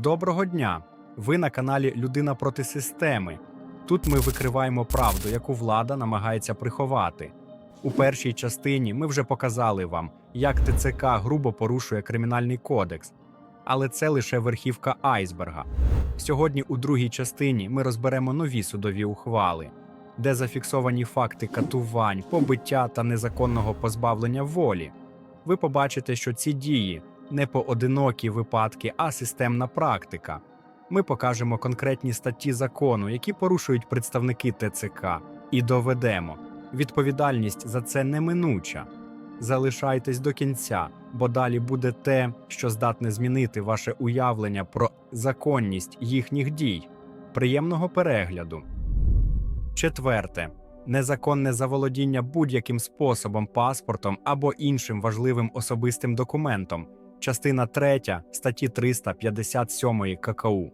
Доброго дня! Ви на каналі Людина проти системи. Тут ми викриваємо правду, яку влада намагається приховати. У першій частині ми вже показали вам, як ТЦК грубо порушує кримінальний кодекс. Але це лише верхівка айсберга. Сьогодні, у другій частині, ми розберемо нові судові ухвали, де зафіксовані факти катувань, побиття та незаконного позбавлення волі. Ви побачите, що ці дії не поодинокі випадки, а системна практика. Ми покажемо конкретні статті закону, які порушують представники ТЦК, і доведемо. Відповідальність за це неминуча. Залишайтесь до кінця, бо далі буде те, що здатне змінити ваше уявлення про законність їхніх дій. Приємного перегляду. Четверте. Незаконне заволодіння будь-яким способом паспортом або іншим важливим особистим документом. Частина 3 статті 357 ККУ.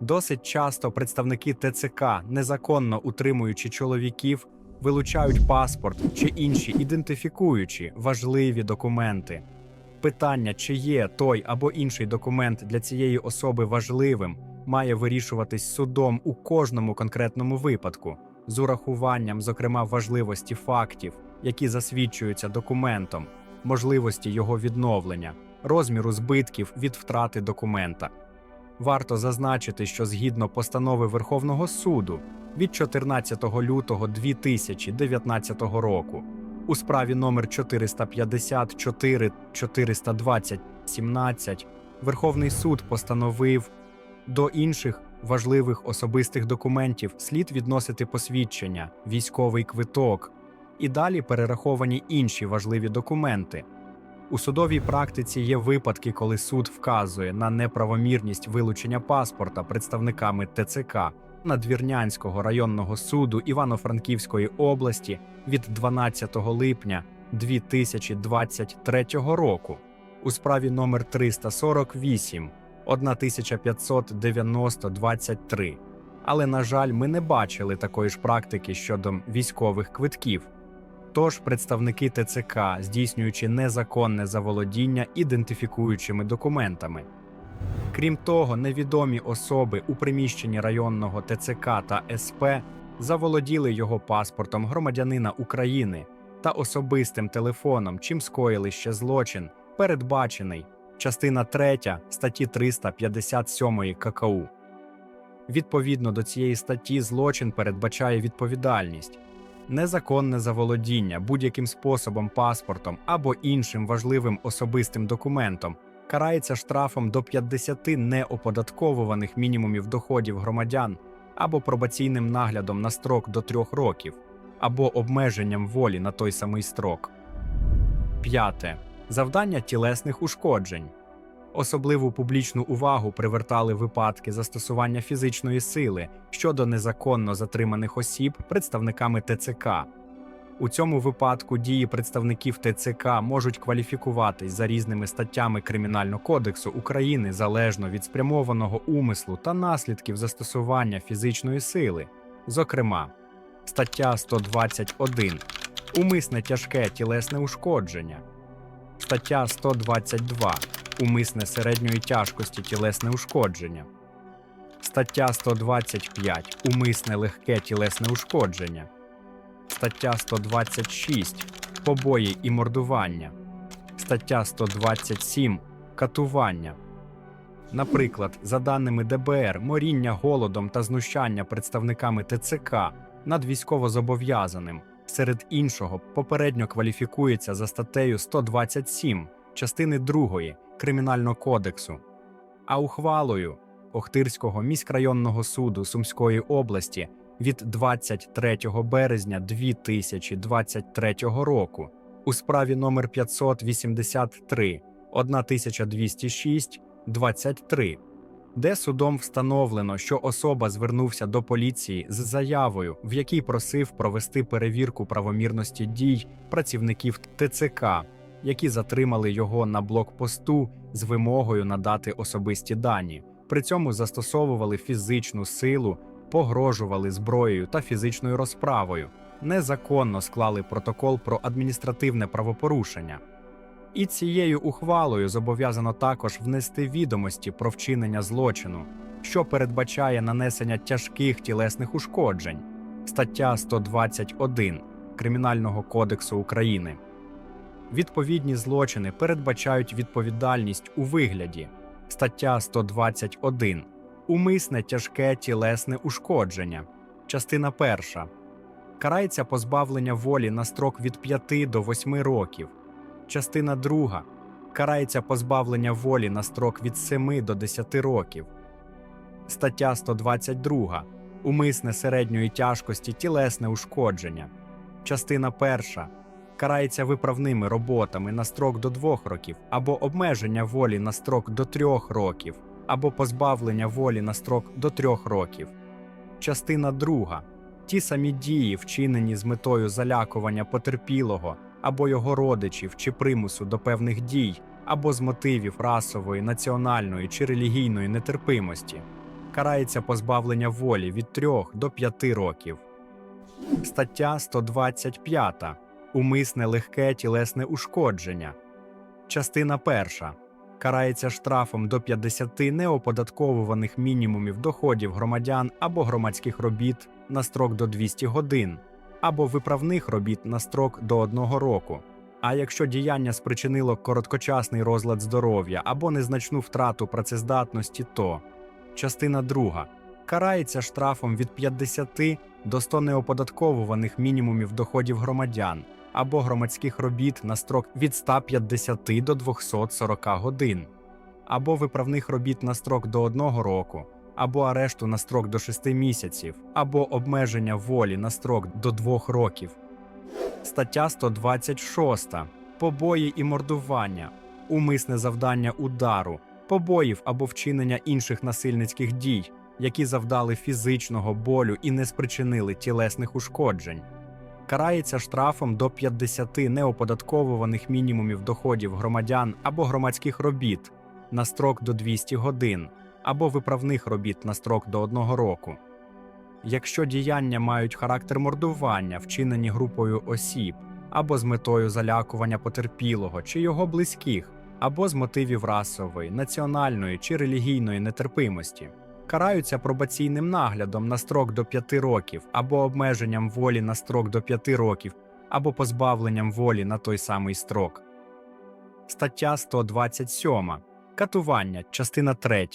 Досить часто представники ТЦК, незаконно утримуючи чоловіків, вилучають паспорт чи інші ідентифікуючі важливі документи. Питання, чи є той або інший документ для цієї особи важливим, має вирішуватись судом у кожному конкретному випадку, з урахуванням, зокрема, важливості фактів, які засвідчуються документом, можливості його відновлення, розміру збитків від втрати документа. Варто зазначити, що згідно постанови Верховного суду від 14 лютого 2019 року у справі номер 454 420 17 Верховний суд постановив до інших важливих особистих документів слід відносити посвідчення, військовий квиток і далі перераховані інші важливі документи. У судовій практиці є випадки, коли суд вказує на неправомірність вилучення паспорта представниками ТЦК Надвірнянського районного суду Івано-Франківської області від 12 липня 2023 року у справі номер 348 1590-23. Але, на жаль, ми не бачили такої ж практики щодо військових квитків. Тож представники ТЦК, здійснюючи незаконне заволодіння ідентифікуючими документами. Крім того, невідомі особи у приміщенні районного ТЦК та СП заволоділи його паспортом громадянина України та особистим телефоном, чим скоїли ще злочин, передбачений частина 3 статті 357 ККУ. Відповідно до цієї статті, злочин передбачає відповідальність незаконне заволодіння будь-яким способом паспортом або іншим важливим особистим документом карається штрафом до 50 неоподатковуваних мінімумів доходів громадян або пробаційним наглядом на строк до 3 років, або обмеженням волі на той самий строк. П'яте. Завдання тілесних ушкоджень. Особливу публічну увагу привертали випадки застосування фізичної сили щодо незаконно затриманих осіб представниками ТЦК. У цьому випадку дії представників ТЦК можуть кваліфікуватись за різними статтями Кримінального кодексу України залежно від спрямованого умислу та наслідків застосування фізичної сили. Зокрема, стаття 121 умисне тяжке тілесне ушкодження, стаття 122 умисне середньої тяжкості тілесне ушкодження, стаття 125 умисне легке тілесне ушкодження, стаття 126 побої і мордування, стаття 127 катування. Наприклад, за даними ДБР, моріння голодом та знущання представниками ТЦК над військовозобов'язаним, серед іншого, попередньо кваліфікується за статтею 127 частини 2 Кримінального кодексу, а ухвалою Охтирського міськрайонного суду Сумської області від 23 березня 2023 року у справі номер 583 1206 23 де судом встановлено, що особа звернувся до поліції з заявою, в якій просив провести перевірку правомірності дій працівників ТЦК, які затримали його на блокпосту з вимогою надати особисті дані. При цьому застосовували фізичну силу, погрожували зброєю та фізичною розправою, незаконно склали протокол про адміністративне правопорушення. І цією ухвалою зобов'язано також внести відомості про вчинення злочину, що передбачає нанесення тяжких тілесних ушкоджень, стаття 121 Кримінального кодексу України. Відповідні злочини передбачають відповідальність у вигляді стаття 121 Умисне тяжке тілесне ушкодження. Частина перша. Карається позбавлення волі на строк від 5 до 8 років. Частина друга. Карається позбавлення волі на строк від 7 до 10 років. Стаття 122. Умисне середньої тяжкості тілесне ушкодження. Частина перша. Карається виправними роботами на строк до 2 років або обмеження волі на строк до 3 років, або позбавлення волі на строк до 3 років. Частина друга. Ті самі дії, вчинені з метою залякування потерпілого або його родичів чи примусу до певних дій, або з мотивів расової, національної чи релігійної нетерпимості, карається позбавлення волі від 3 до 5 років. Стаття 125. Умисне легке тілесне ушкодження. Частина перша. Карається штрафом до 50 неоподатковуваних мінімумів доходів громадян або громадських робіт на строк до 200 годин, або виправних робіт на строк до 1 року. А якщо діяння спричинило короткочасний розлад здоров'я або незначну втрату працездатності, то частина друга карається штрафом від 50 до 100 неоподатковуваних мінімумів доходів громадян або громадських робіт на строк від 150 до 240 годин, або виправних робіт на строк до 1 року, або арешту на строк до 6 місяців, або обмеження волі на строк до 2 років. Стаття 126. Побої і мордування, умисне завдання удару, побоїв або вчинення інших насильницьких дій, які завдали фізичного болю і не спричинили тілесних ушкоджень. Карається штрафом до 50 неоподатковуваних мінімумів доходів громадян або громадських робіт на строк до 200 годин, або виправних робіт на строк до 1 року. Якщо діяння мають характер мордування, вчинені групою осіб, або з метою залякування потерпілого чи його близьких, або з мотивів расової, національної чи релігійної нетерпимості, караються пробаційним наглядом на строк до 5 років, або обмеженням волі на строк до 5 років, або позбавленням волі на той самий строк. Стаття 127. Катування, частина 3.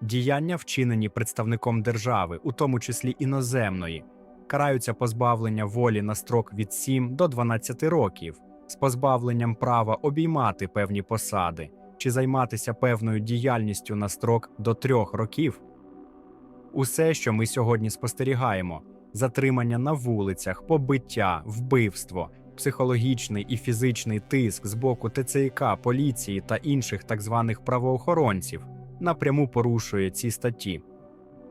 Діяння, вчинені представником держави, у тому числі іноземної, караються позбавлення волі на строк від 7 до 12 років з позбавленням права обіймати певні посади чи займатися певною діяльністю на строк до 3 років. Усе, що ми сьогодні спостерігаємо: затримання на вулицях, побиття, вбивство, психологічний і фізичний тиск з боку ТЦК, поліції та інших так званих правоохоронців напряму порушує ці статті.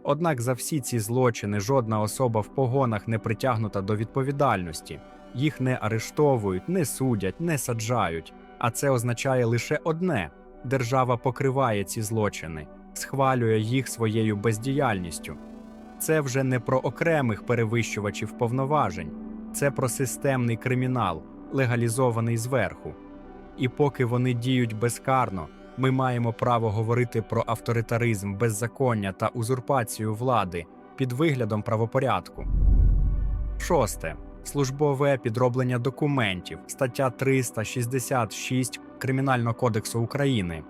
Однак за всі ці злочини жодна особа в погонах не притягнута до відповідальності, їх не арештовують, не судять, не саджають. А це означає лише одне: держава покриває ці злочини, схвалює їх своєю бездіяльністю. Це вже не про окремих перевищувачів повноважень, це про системний кримінал, легалізований зверху. І поки вони діють безкарно, ми маємо право говорити про авторитаризм, беззаконня та узурпацію влади під виглядом правопорядку. Шосте. Службове підроблення документів, стаття 366 Кримінального кодексу України.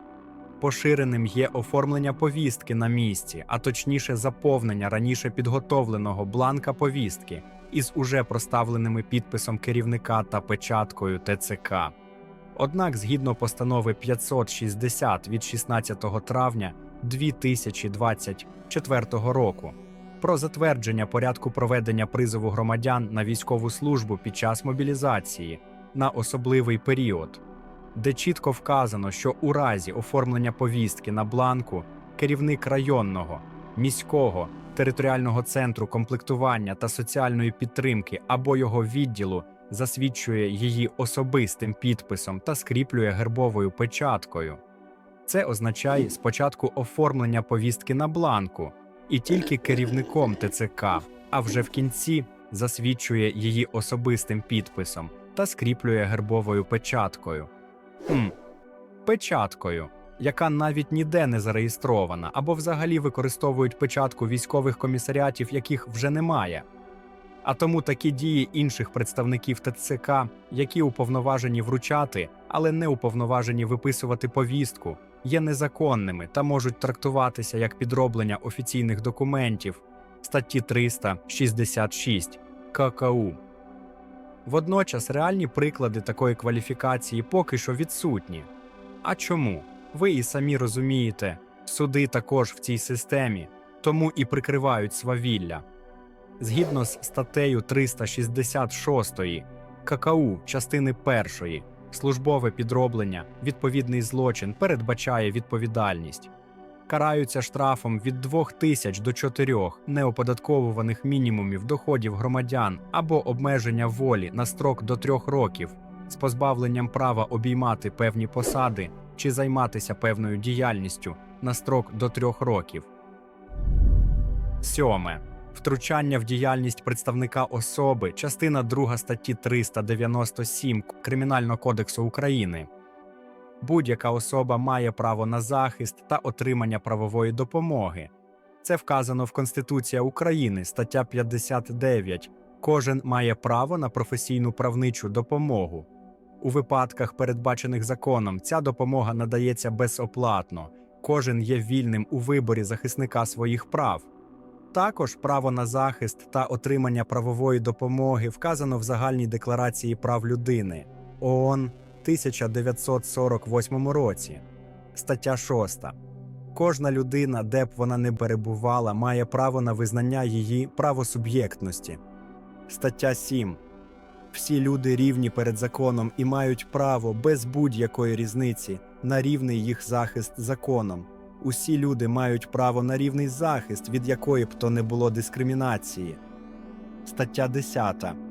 Поширеним є оформлення повістки на місці, а точніше заповнення раніше підготовленого бланка повістки із уже проставленими підписом керівника та печаткою ТЦК. Однак, згідно постанови 560 від 16 травня 2024 року про затвердження порядку проведення призову громадян на військову службу під час мобілізації на особливий період, де чітко вказано, що у разі оформлення повістки на бланку керівник районного, міського, територіального центру комплектування та соціальної підтримки або його відділу засвідчує її особистим підписом та скріплює гербовою печаткою. Це означає спочатку оформлення повістки на бланку і тільки керівником ТЦК, а вже в кінці засвідчує її особистим підписом та скріплює гербовою печаткою. Хм, печаткою, яка навіть ніде не зареєстрована, або взагалі використовують печатку військових комісаріатів, яких вже немає. А тому такі дії інших представників ТЦК, які уповноважені вручати, але не уповноважені виписувати повістку, є незаконними та можуть трактуватися як підроблення офіційних документів статті 366 ККУ. Водночас реальні приклади такої кваліфікації поки що відсутні. А чому? Ви і самі розумієте, суди також в цій системі, тому і прикривають свавілля. Згідно з статтею 366 ККУ частини 1, службове підроблення, відповідний злочин передбачає відповідальність. Караються штрафом від 2 тисяч до 4 неоподатковуваних мінімумів доходів громадян або обмеження волі на строк до 3 років з позбавленням права обіймати певні посади чи займатися певною діяльністю на строк до 3 років. Сьоме. Втручання в діяльність представника особи, частина 2 статті 397 Кримінального кодексу України. Будь-яка особа має право на захист та отримання правової допомоги. Це вказано в Конституції України, стаття 59. Кожен має право на професійну правничу допомогу. У випадках, передбачених законом, ця допомога надається безоплатно. Кожен є вільним у виборі захисника своїх прав. Також право на захист та отримання правової допомоги вказано в Загальній декларації прав людини ООН 1948 році. Стаття 6. Кожна людина, де б вона не перебувала, має право на визнання її правосуб'єктності. Стаття 7. Всі люди рівні перед законом і мають право без будь-якої різниці на рівний їх захист законом. Усі люди мають право на рівний захист, від якої б то не було дискримінації. Стаття 10.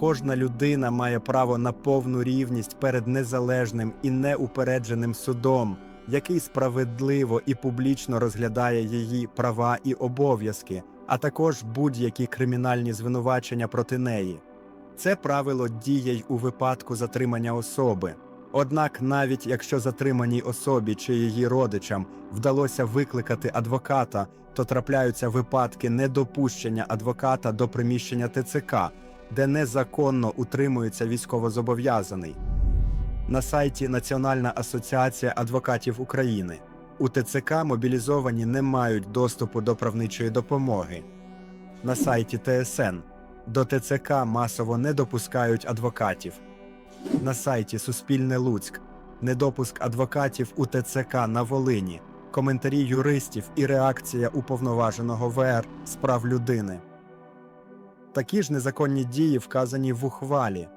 Кожна людина має право на повну рівність перед незалежним і неупередженим судом, який справедливо і публічно розглядає її права і обов'язки, а також будь-які кримінальні звинувачення проти неї. Це правило діє й у випадку затримання особи. Однак, навіть якщо затриманій особі чи її родичам вдалося викликати адвоката, то трапляються випадки недопущення адвоката до приміщення ТЦК, де незаконно утримується військовозобов'язаний. На сайті Національна асоціація адвокатів України у ТЦК мобілізовані не мають доступу до правничої допомоги. На сайті ТСН до ТЦК масово не допускають адвокатів. На сайті Суспільне Луцьк недопуск адвокатів у ТЦК на Волині, коментарі юристів і реакція уповноваженого ВР з прав людини. Такі ж незаконні дії вказані в ухвалі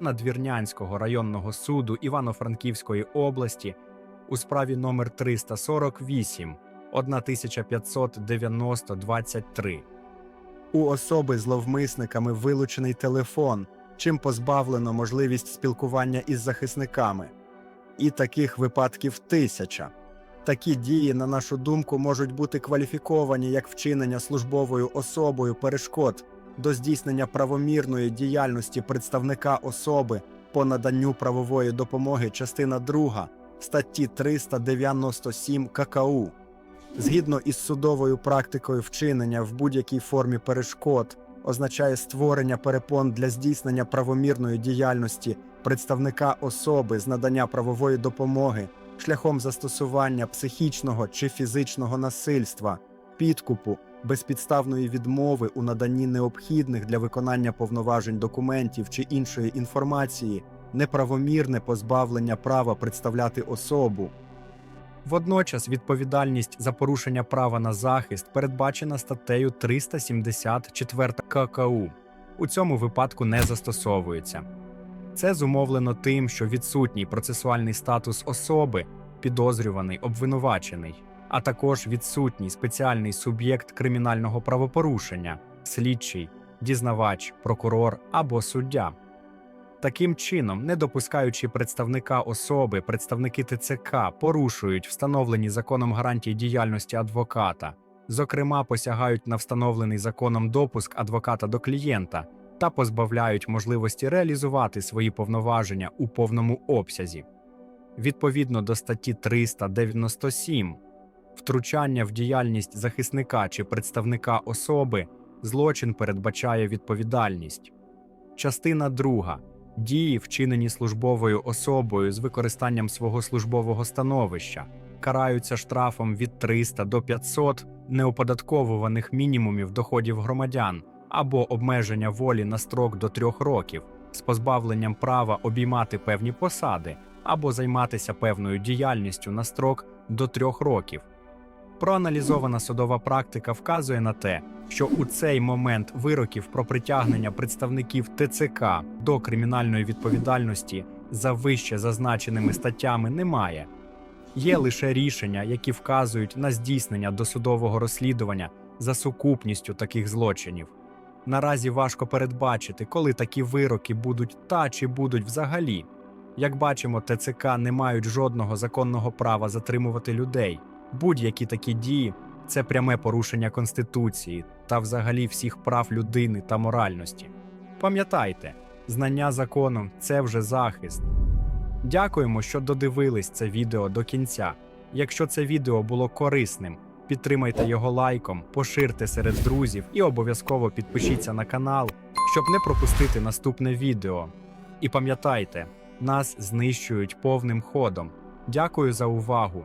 Надвірнянського районного суду Івано-Франківської області у справі номер 348 1590 23 У особи зловмисниками вилучений телефон, чим позбавлено можливість спілкування із захисниками. І таких випадків тисяча. Такі дії, на нашу думку, можуть бути кваліфіковані як вчинення службовою особою перешкод до здійснення правомірної діяльності представника особи по наданню правової допомоги, частина 2 статті 397 ККУ. Згідно із судовою практикою вчинення в будь-якій формі перешкод означає створення перепон для здійснення правомірної діяльності представника особи з надання правової допомоги шляхом застосування психічного чи фізичного насильства, підкупу, безпідставної відмови у наданні необхідних для виконання повноважень документів чи іншої інформації, неправомірне позбавлення права представляти особу. Водночас відповідальність за порушення права на захист передбачена статтею 374 ККУ. У цьому випадку не застосовується. Це зумовлено тим, що відсутній процесуальний статус особи, підозрюваний, обвинувачений, а також відсутній спеціальний суб'єкт кримінального правопорушення, слідчий, дізнавач, прокурор або суддя. Таким чином, не допускаючи представника особи, представники ТЦК порушують встановлені законом гарантії діяльності адвоката, зокрема, посягають на встановлений законом допуск адвоката до клієнта та позбавляють можливості реалізувати свої повноваження у повному обсязі. відповідно до статті 397 втручання в діяльність захисника чи представника особи, злочин передбачає відповідальність. Частина 2. Дії, вчинені службовою особою з використанням свого службового становища, караються штрафом від 300 до 500 неоподатковуваних мінімумів доходів громадян або обмеження волі на строк до 3 років з позбавленням права обіймати певні посади або займатися певною діяльністю на строк до 3 років. Проаналізована судова практика вказує на те, що у цей момент вироків про притягнення представників ТЦК до кримінальної відповідальності за вище зазначеними статтями немає. Є лише рішення, які вказують на здійснення досудового розслідування за сукупністю таких злочинів. Наразі важко передбачити, коли такі вироки будуть та чи будуть взагалі. Як бачимо, ТЦК не мають жодного законного права затримувати людей. Будь-які такі дії це пряме порушення Конституції та взагалі всіх прав людини та моральності. Пам'ятайте, знання закону це вже захист. Дякуємо, що додивились це відео до кінця. Якщо це відео було корисним, підтримайте його лайком, поширте серед друзів і обов'язково підпишіться на канал, щоб не пропустити наступне відео. І пам'ятайте, нас знищують повним ходом. Дякую за увагу!